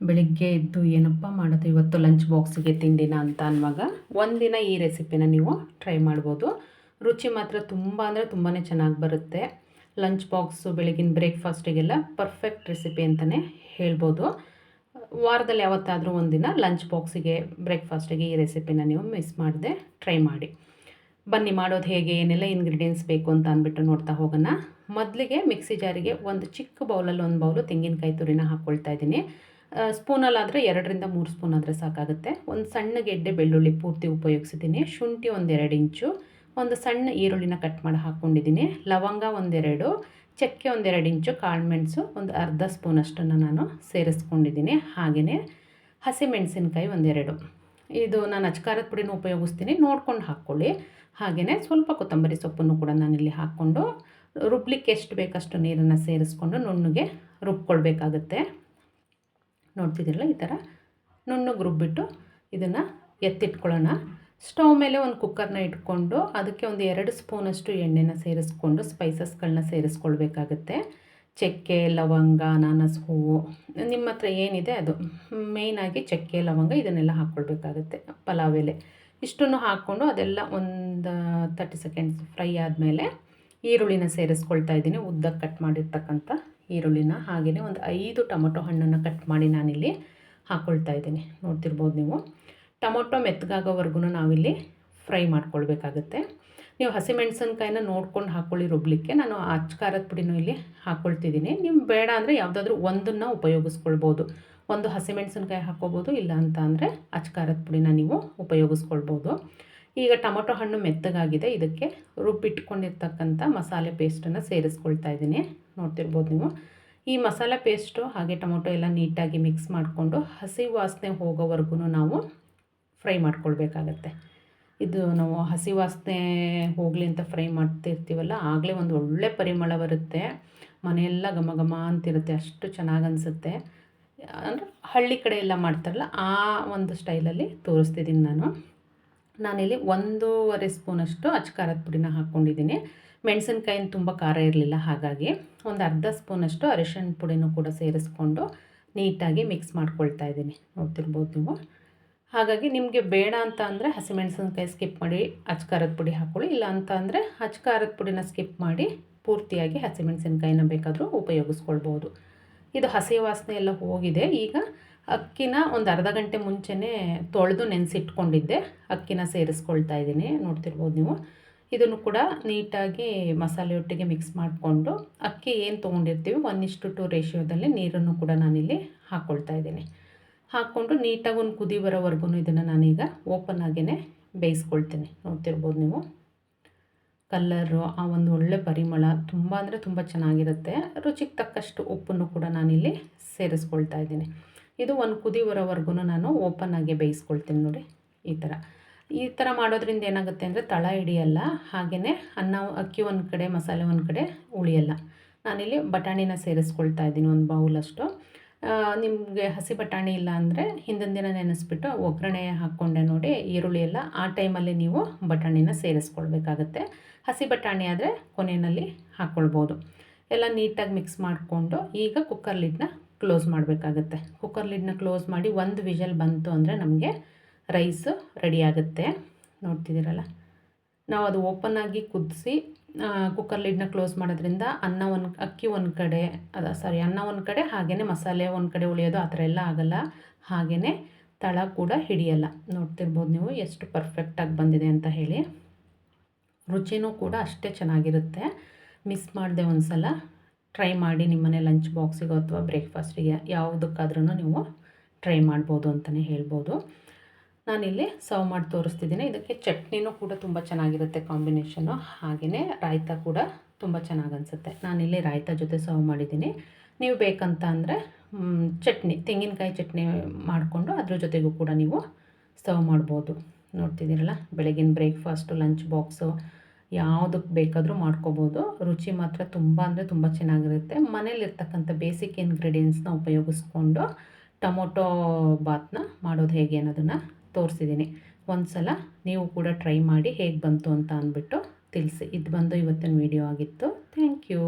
ಬೆಳಿಗ್ಗೆ ಎದ್ದು ಏನಪ್ಪ ಮಾಡೋದು? ಇವತ್ತು ಲಂಚ್ ಬಾಕ್ಸಿಗೆ ತಿಂಡಿನ ಅಂತ ಅನ್ನುವಾಗ ಒಂದಿನ ಈ ರೆಸಿಪಿನ ನೀವು ಟ್ರೈ ಮಾಡ್ಬೋದು. ರುಚಿ ಮಾತ್ರ ತುಂಬ ಅಂದರೆ ತುಂಬಾ ಚೆನ್ನಾಗಿ ಬರುತ್ತೆ. ಲಂಚ್ ಬಾಕ್ಸು ಬೆಳಗಿನ ಬ್ರೇಕ್ಫಾಸ್ಟಿಗೆಲ್ಲ ಪರ್ಫೆಕ್ಟ್ ರೆಸಿಪಿ ಅಂತಲೇ ಹೇಳ್ಬೋದು. ವಾರದಲ್ಲಿ ಯಾವತ್ತಾದರೂ ಒಂದಿನ ಲಂಚ್ ಬಾಕ್ಸಿಗೆ ಬ್ರೇಕ್ಫಾಸ್ಟಿಗೆ ಈ ರೆಸಿಪಿನ ನೀವು ಮಿಸ್ ಮಾಡದೆ ಟ್ರೈ ಮಾಡಿ. ಬನ್ನಿ, ಮಾಡೋದು ಹೇಗೆ, ಏನೆಲ್ಲ ಇಂಗ್ರೀಡಿಯೆಂಟ್ಸ್ ಬೇಕು ಅಂತ ಅಂದ್ಬಿಟ್ಟು ನೋಡ್ತಾ ಹೋಗೋಣ. ಮೊದಲಿಗೆ ಮಿಕ್ಸಿ ಜಾರಿಗೆ ಒಂದು ಚಿಕ್ಕ ಬೌಲಲ್ಲಿ ಒಂದು ಬೌಲು ತೆಂಗಿನಕಾಯಿ ತುರಿನ ಹಾಕ್ಕೊಳ್ತಾ ಇದ್ದೀನಿ. ಸ್ಪೂನಲ್ಲಾದರೆ ಎರಡರಿಂದ ಮೂರು ಸ್ಪೂನ್ ಆದರೆ ಸಾಕಾಗುತ್ತೆ. ಒಂದು ಸಣ್ಣ ಗೆಡ್ಡೆ ಬೆಳ್ಳುಳ್ಳಿ ಪೂರ್ತಿ ಉಪಯೋಗಿಸಿದ್ದೀನಿ. ಶುಂಠಿ ಒಂದೆರಡು ಇಂಚು. ಒಂದು ಸಣ್ಣ ಈರುಳ್ಳಿನ ಕಟ್ ಮಾಡಿ ಹಾಕ್ಕೊಂಡಿದ್ದೀನಿ. ಲವಂಗ ಒಂದೆರಡು. ಚಕ್ಕೆ ಒಂದೆರಡು ಇಂಚು. ಕಾಳುಮೆಣಸು ಒಂದು ಅರ್ಧ ಸ್ಪೂನ್ ಅಷ್ಟನ್ನು ನಾನು ಸೇರಿಸ್ಕೊಂಡಿದ್ದೀನಿ. ಹಾಗೆಯೇ ಹಸಿಮೆಣಸಿನ್ಕಾಯಿ ಒಂದೆರಡು. ಇದು ನಾನು ಅಚ್ಕಾರದ ಪುಡಿನೂ ಉಪಯೋಗಿಸ್ತೀನಿ. ನೋಡ್ಕೊಂಡು ಹಾಕ್ಕೊಳ್ಳಿ. ಹಾಗೆಯೇ ಸ್ವಲ್ಪ ಕೊತ್ತಂಬರಿ ಸೊಪ್ಪನ್ನು ಕೂಡ ನಾನಿಲ್ಲಿ ಹಾಕ್ಕೊಂಡು ರುಬ್ಲಿಕ್ಕೆ ಎಷ್ಟು ಬೇಕಷ್ಟು ನೀರನ್ನು ಸೇರಿಸ್ಕೊಂಡು ನುಣ್ಣಗೆ ರುಬ್ಕೊಳ್ಬೇಕಾಗುತ್ತೆ. ನೋಡ್ತಿದ್ದೀರಲ್ಲ ಈ ಥರ ನುಣ್ಣಗೆ ರುಬ್ಬಿಟ್ಟು ಇದನ್ನು ಎತ್ತಿಟ್ಕೊಳ್ಳೋಣ. ಸ್ಟವ್ ಮೇಲೆ ಒಂದು ಕುಕ್ಕರ್ನ ಇಟ್ಕೊಂಡು ಅದಕ್ಕೆ ಒಂದು ಎರಡು ಸ್ಪೂನಷ್ಟು ಎಣ್ಣೆನ ಸೇರಿಸ್ಕೊಂಡು ಸ್ಪೈಸಸ್ಗಳನ್ನ ಸೇರಿಸ್ಕೊಳ್ಬೇಕಾಗತ್ತೆ. ಚಕ್ಕೆ, ಲವಂಗ, ಅನಾನಸ್ ಹೂವು, ನಿಮ್ಮ ಹತ್ರ ಏನಿದೆ ಅದು ಮೇಯ್ನಾಗಿ ಚಕ್ಕೆ, ಲವಂಗ ಇದನ್ನೆಲ್ಲ ಹಾಕ್ಕೊಳ್ಬೇಕಾಗತ್ತೆ ಪಲಾವ್ ಎಲೆ. ಇಷ್ಟನ್ನು ಹಾಕ್ಕೊಂಡು ಅದೆಲ್ಲ ಒಂದು ತರ್ಟಿ ಸೆಕೆಂಡ್ಸ್ ಫ್ರೈ ಆದಮೇಲೆ ಈರುಳ್ಳಿನ ಸೇರಿಸ್ಕೊಳ್ತಾ ಇದ್ದೀನಿ ಉದ್ದಕ್ಕೆ ಕಟ್ ಮಾಡಿರ್ತಕ್ಕಂಥ ಈರುಳ್ಳಿನ ಹಾಗೆಯೇ ಒಂದು ಐದು ಟೊಮೊಟೊ ಹಣ್ಣನ್ನು ಕಟ್ ಮಾಡಿ ನಾನಿಲ್ಲಿ ಹಾಕ್ಕೊಳ್ತಾ ಇದ್ದೀನಿ. ನೋಡ್ತಿರ್ಬೋದು ನೀವು. ಟೊಮೊಟೊ ಮೆತ್ತಗಾಗೋವರೆಗೂ ನಾವಿಲ್ಲಿ ಫ್ರೈ ಮಾಡ್ಕೊಳ್ಬೇಕಾಗತ್ತೆ. ನೀವು ಹಸಿಮೆಣ್ಸಿನ್ಕಾಯಿನ ನೋಡ್ಕೊಂಡು ಹಾಕ್ಕೊಳ್ಳಿ ರುಬ್ಲಿಕ್ಕೆ. ನಾನು ಅಚ್ಚ ಖಾರದ ಪುಡಿನೂ ಇಲ್ಲಿ ಹಾಕ್ಕೊಳ್ತಿದ್ದೀನಿ ನೀವು ಬೇಡ ಅಂದರೆ ಯಾವುದಾದ್ರೂ ಒಂದನ್ನು ಉಪಯೋಗಿಸ್ಕೊಳ್ಬೋದು. ಒಂದು ಹಸಿಮೆಣ್ಸಿನ್ಕಾಯಿ ಹಾಕ್ಕೋಬೋದು ಇಲ್ಲ ಅಂತ ಅಂದರೆ ಅಚ್ಚ ಖಾರದ ಪುಡಿನ ನೀವು ಉಪಯೋಗಿಸ್ಕೊಳ್ಬೋದು. ಈಗ ಟೊಮೊಟೊ ಹಣ್ಣು ಮೆತ್ತಗಾಗಿದೆ. ಇದಕ್ಕೆ ರುಬ್ಬಿಟ್ಕೊಂಡಿರ್ತಕ್ಕಂಥ ಮಸಾಲೆ ಪೇಸ್ಟನ್ನು ಸೇರಿಸ್ಕೊಳ್ತಾ ಇದ್ದೀನಿ. ನೋಡ್ತಿರ್ಬೋದು ನೀವು. ಈ ಮಸಾಲೆ ಪೇಸ್ಟು ಹಾಗೆ ಟೊಮೊಟೊ ಎಲ್ಲ ನೀಟಾಗಿ ಮಿಕ್ಸ್ ಮಾಡಿಕೊಂಡು ಹಸಿ ವಾಸನೆ ಹೋಗೋವರೆಗೂ ನಾವು ಫ್ರೈ ಮಾಡ್ಕೊಳ್ಬೇಕಾಗತ್ತೆ. ಇದು ನಾವು ಹಸಿ ವಾಸನೆ ಹೋಗಲಿ ಅಂತ ಫ್ರೈ ಮಾಡ್ತಿರ್ತೀವಲ್ಲ, ಆಗಲೇ ಒಂದು ಒಳ್ಳೆ ಪರಿಮಳ ಬರುತ್ತೆ. ಮನೆಯೆಲ್ಲ ಘಮ ಘಮ ಅಂತಿರುತ್ತೆ, ಅಷ್ಟು ಚೆನ್ನಾಗಿ ಅನಿಸುತ್ತೆ. ಅಂದರೆ ಹಳ್ಳಿ ಕಡೆ ಎಲ್ಲ ಮಾಡ್ತಾರಲ್ಲ, ಆ ಒಂದು ಸ್ಟೈಲಲ್ಲಿ ತೋರಿಸ್ತಿದ್ದೀನಿ ನಾನು. ನಾನಿಲ್ಲಿ ಒಂದೂವರೆ ಸ್ಪೂನಷ್ಟು ಅಚ್ಚ ಖಾರದ ಪುಡಿನ ಹಾಕ್ಕೊಂಡಿದ್ದೀನಿ ಮೆಣಸಿನ್ಕಾಯಿನ ತುಂಬ ಖಾರ ಇರಲಿಲ್ಲ, ಹಾಗಾಗಿ ಒಂದು ಅರ್ಧ ಸ್ಪೂನಷ್ಟು ಅರಿಶಿಣ ಪುಡಿನೂ ಕೂಡ ಸೇರಿಸ್ಕೊಂಡು ನೀಟಾಗಿ ಮಿಕ್ಸ್ ಮಾಡ್ಕೊಳ್ತಾ ಇದ್ದೀನಿ. ನೋಡ್ತಿರ್ಬೋದು ನೀವು. ಹಾಗಾಗಿ ನಿಮಗೆ ಬೇಡ ಅಂತ ಅಂದರೆ ಹಸಿಮೆಣಸಿನ್ಕಾಯಿ ಸ್ಕಿಪ್ ಮಾಡಿ ಅಚ್ಕಾರದ ಪುಡಿ ಹಾಕ್ಕೊಳ್ಳಿ ಇಲ್ಲ ಅಂತ ಅಂದರೆ ಅಚ್ಕಾರದ ಪುಡಿನ ಸ್ಕಿಪ್ ಮಾಡಿ ಪೂರ್ತಿಯಾಗಿ ಹಸಿಮೆಣಸಿನ್ಕಾಯಿನ ಬೇಕಾದರೂ ಉಪಯೋಗಿಸ್ಕೊಳ್ಬೋದು. ಇದು ಹಸಿ ವಾಸನೆ ಎಲ್ಲ ಹೋಗಿದೆ. ಈಗ ಅಕ್ಕಿನ ಒಂದು ಅರ್ಧ ಗಂಟೆ ಮುಂಚೆನೇ ತೊಳೆದು ನೆನೆಸಿಟ್ಕೊಂಡಿದ್ದೆ. ಅಕ್ಕಿನ ಸೇರಿಸ್ಕೊಳ್ತಾ ಇದ್ದೀನಿ. ನೋಡ್ತಿರ್ಬೋದು ನೀವು. ಇದನ್ನು ಕೂಡ ನೀಟಾಗಿ ಮಸಾಲೆ ಒಟ್ಟಿಗೆ ಮಿಕ್ಸ್ ಮಾಡಿಕೊಂಡು ಅಕ್ಕಿ ಏನು ತೊಗೊಂಡಿರ್ತೀವಿ ಒನ್ ಇಷ್ಟು ಟು ರೇಷಿಯೋದಲ್ಲಿ ನೀರನ್ನು ಕೂಡ ನಾನಿಲ್ಲಿ ಹಾಕ್ಕೊಳ್ತಾ ಇದ್ದೀನಿ. ಹಾಕ್ಕೊಂಡು ನೀಟಾಗಿ ಒಂದು ಕುದಿ ಬರೋವರೆಗೂ ಇದನ್ನು ನಾನೀಗ ಓಪನ್ ಆಗೇ ಬೇಯಿಸ್ಕೊಳ್ತೀನಿ. ನೋಡ್ತಿರ್ಬೋದು ನೀವು? ಕಲ್ಲರು ಆ ಒಂದು ಒಳ್ಳೆ ಪರಿಮಳ ತುಂಬ ಅಂದರೆ ತುಂಬ ಚೆನ್ನಾಗಿರುತ್ತೆ. ರುಚಿಗೆ ತಕ್ಕಷ್ಟು ಉಪ್ಪನ್ನು ಕೂಡ ನಾನಿಲ್ಲಿ ಸೇರಿಸ್ಕೊಳ್ತಾ ಇದ್ದೀನಿ. ಇದು ಒಂದು ಕುದಿ ಬರೋವರೆಗೂ ನಾನು ಓಪನ್ ಆಗಿ ಬೇಯಿಸ್ಕೊಳ್ತೀನಿ ನೋಡಿ ಈ ಥರ ಈ ಥರ ಮಾಡೋದ್ರಿಂದ ಏನಾಗುತ್ತೆ ಅಂದರೆ ತಳ ಹಿಡಿಯಲ್ಲ ಹಾಗೆಯೇ ಅನ್ನ, ಅಕ್ಕಿ ಒಂದು ಕಡೆ, ಮಸಾಲೆ ಒಂದು ಕಡೆ ಉಳಿಯಲ್ಲ. ನಾನಿಲ್ಲಿ ಬಟಾಣಿನ ಸೇರಿಸ್ಕೊಳ್ತಾ ಇದ್ದೀನಿ ಒಂದು ಬೌಲಷ್ಟು. ನಿಮಗೆ ಹಸಿ ಬಟಾಣಿ ಇಲ್ಲ ಅಂದರೆ ಹಿಂದಿನ ದಿನ ನೆನೆಸ್ಬಿಟ್ಟು ಒಗ್ಗರಣೆ ಹಾಕ್ಕೊಂಡೆ ನೋಡಿ, ಈರುಳ್ಳಿ ಎಲ್ಲ ಆ ಟೈಮಲ್ಲಿ ನೀವು ಬಟಾಣಿನ ಸೇರಿಸ್ಕೊಳ್ಬೇಕಾಗತ್ತೆ. ಹಸಿ ಬಟಾಣಿ ಆದರೆ ಕೊನೆಯಲ್ಲಿ ಹಾಕ್ಕೊಳ್ಬೋದು ಎಲ್ಲ ನೀಟಾಗಿ ಮಿಕ್ಸ್ ಮಾಡಿಕೊಂಡು ಈಗ ಕುಕ್ಕರ್ ಲಿಡ್ನ ಕ್ಲೋಸ್ ಮಾಡಬೇಕಾಗತ್ತೆ. ಕುಕ್ಕರ್ ಲಿಡ್ನ ಕ್ಲೋಸ್ ಮಾಡಿ ಒಂದು ವಿಷಲ್ ಬಂತು ಅಂದರೆ ನಮಗೆ ರೈಸು ರೆಡಿ ಆಗುತ್ತೆ ನೋಡ್ತಿದ್ದೀರಲ್ಲ? ನಾವು ಅದು ಓಪನ್ ಆಗಿ ಕುದಿಸಿ ಕುಕ್ಕರ್ ಲಿಡ್ನ ಕ್ಲೋಸ್ ಮಾಡೋದ್ರಿಂದ ಅನ್ನ ಒಂದು, ಅಕ್ಕಿ ಒಂದು ಕಡೆ, ಅದ ಸಾರಿ ಅನ್ನ ಒಂದು ಕಡೆ ಹಾಗೆಯೇ ಮಸಾಲೆ ಒಂದು ಕಡೆ ಉಳಿಯೋದು ಆ ಥರ ಎಲ್ಲ ಆಗೋಲ್ಲ. ಹಾಗೆಯೇ ತಳ ಕೂಡ ಹಿಡಿಯಲ್ಲ. ನೋಡ್ತಿರ್ಬೋದು ನೀವು ಎಷ್ಟು ಪರ್ಫೆಕ್ಟಾಗಿ ಬಂದಿದೆ ಅಂತ ಹೇಳಿ. ರುಚಿನೂ ಕೂಡ ಅಷ್ಟೇ ಚೆನ್ನಾಗಿರುತ್ತೆ. ಮಿಸ್ ಮಾಡಿದೆ ಒಂದು ಸಲ ಟ್ರೈ ಮಾಡಿ ನಿಮ್ಮನೆ ಲಂಚ್ ಬಾಕ್ಸಿಗೋ ಅಥವಾ ಬ್ರೇಕ್ಫಾಸ್ಟಿಗೆ ಯಾವುದಕ್ಕಾದ್ರೂ ನೀವು ಟ್ರೈ ಮಾಡ್ಬೋದು ಅಂತಲೇ ಹೇಳ್ಬೋದು. ನಾನಿಲ್ಲಿ ಸರ್ವ್ ಮಾಡಿ ತೋರಿಸ್ತಿದ್ದೀನಿ. ಇದಕ್ಕೆ ಚಟ್ನಿನೂ ಕೂಡ ತುಂಬ ಚೆನ್ನಾಗಿರುತ್ತೆ ಕಾಂಬಿನೇಷನು. ಹಾಗೆಯೇ ರಾಯ್ತ ಕೂಡ ತುಂಬ ಚೆನ್ನಾಗಿ ಅನಿಸುತ್ತೆ ನಾನಿಲ್ಲಿ ರಾಯ್ತ ಜೊತೆ ಸರ್ವ್ ಮಾಡಿದ್ದೀನಿ. ನೀವು ಬೇಕಂತ ಅಂದರೆ ಚಟ್ನಿ, ತೆಂಗಿನಕಾಯಿ ಚಟ್ನಿ ಮಾಡಿಕೊಂಡು ಅದ್ರ ಜೊತೆಗೂ ಕೂಡ ನೀವು ಸರ್ವ್ ಮಾಡ್ಬೋದು. ನೋಡ್ತಿದ್ದೀರಲ್ಲ, ಬೆಳಗಿನ ಬ್ರೇಕ್ಫಾಸ್ಟು, ಲಂಚ್ ಬಾಕ್ಸು ಯಾವುದಕ್ಕೆ ಬೇಕಾದರೂ ಮಾಡ್ಕೋಬೋದು. ರುಚಿ ಮಾತ್ರ ತುಂಬ ಅಂದರೆ ತುಂಬ ಚೆನ್ನಾಗಿರುತ್ತೆ. ಮನೇಲಿರ್ತಕ್ಕಂಥ ಬೇಸಿಕ್ ಇಂಗ್ರೀಡಿಯೆಂಟ್ಸ್ನ ಉಪಯೋಗಿಸ್ಕೊಂಡು ಟೊಮೊಟೊ ಬಾತ್ನ ಮಾಡೋದು ಹೇಗೆ ಅನ್ನೋದನ್ನು ತೋರಿಸಿದ್ದೀನಿ. ಒಂದು ಸಲ ನೀವು ಕೂಡ ಟ್ರೈ ಮಾಡಿ ಹೇಗೆ ಬಂತು ಅಂತ ಅಂದ್ಬಿಟ್ಟು ತಿಳಿಸಿ. ಇದು ಬಂದು ಇವತ್ತಿನ ವಿಡಿಯೋ ಆಗಿತ್ತು. Thank you